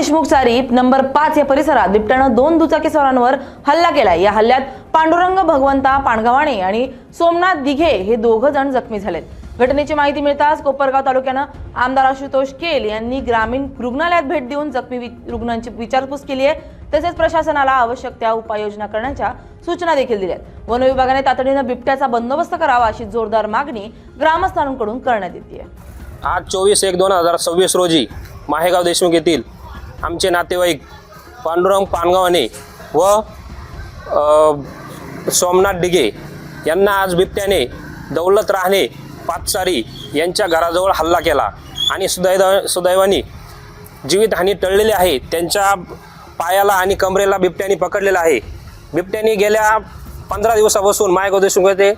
देशमुख चारी नंबर पाच या परिसरात बिबट्यानं दोन दुचाकीस्वारांवर हल्ला केला या हल्ल्यात पांडुरंग भगवंता पाणगवाणे आणि सोमनाथ दिघे हे दोघं जण जखमी झालेत. घटनेची माहिती मिळताच कोपरगाव तालुक्यानं आमदार आशुतोष केल यांनी ग्रामीण रुग्णालयात भेट देऊन जखमी रुग्णांची विचारपूस केली आहे. तसेच प्रशासनाला आवश्यक त्या उपाययोजना करण्याच्या सूचना देखील दिल्या आहेत. वन विभागाने तातडीनं बिबट्याचा बंदोबस्त करावा अशी जोरदार मागणी ग्रामस्थांकडून करण्यात येते. आज चोवीस एक दोन हजार सव्वीस रोजी माहेगाव देशमुख येथील आमचे नातेवाईक पांडुरंग पानगावाने व सोमनाथ डिगे यांना आज बिबट्याने दौलत राहणे पाचसारी यांच्या घराजवळ हल्ला केला. आणि सुदैव सुदैवाने जीवितहानी टळलेली आहे. त्यांच्या पायाला आणि कमरेला बिबट्याने पकडलेलं आहे. बिबट्याने गेल्या पंधरा दिवसापासून मायगाव देशमुखमध्ये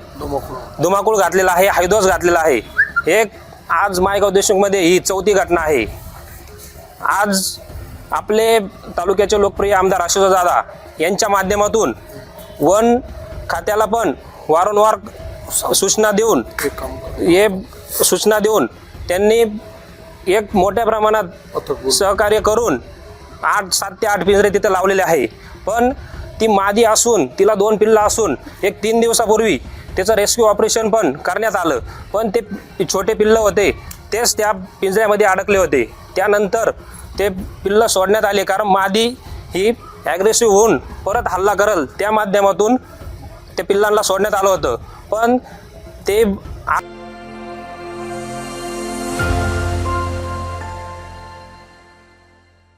धुमाकूळ घातलेला आहे हैदोस घातलेला आहे. एक आज मायगाव देशमुखमध्ये ही चौथी घटना आहे. आज आपले तालुक्याचे लोकप्रिय आमदार अशोक दादा यांच्या माध्यमातून वन खात्याला पण वारंवार सूचना देऊन हे सूचना देऊन त्यांनी एक मोठ्या प्रमाणात सहकार्य करून आठ सात ते आठ पिंजरे तिथे लावलेले आहे. पण ती मादी असून तिला दोन पिल्लं असून एक तीन दिवसापूर्वी त्याचं रेस्क्यू ऑपरेशन पण करण्यात आलं. पण ते छोटे पिल्लं होते तेच त्या पिंजऱ्यामध्ये अडकले होते. त्यानंतर ते पिल्लं सोडण्यात आले कारण मादी ही ॲग्रेसिव्ह होऊन परत हल्ला करल. त्या माध्यमातून ते पिल्लांना सोडण्यात आलं होतं. पण ते आ-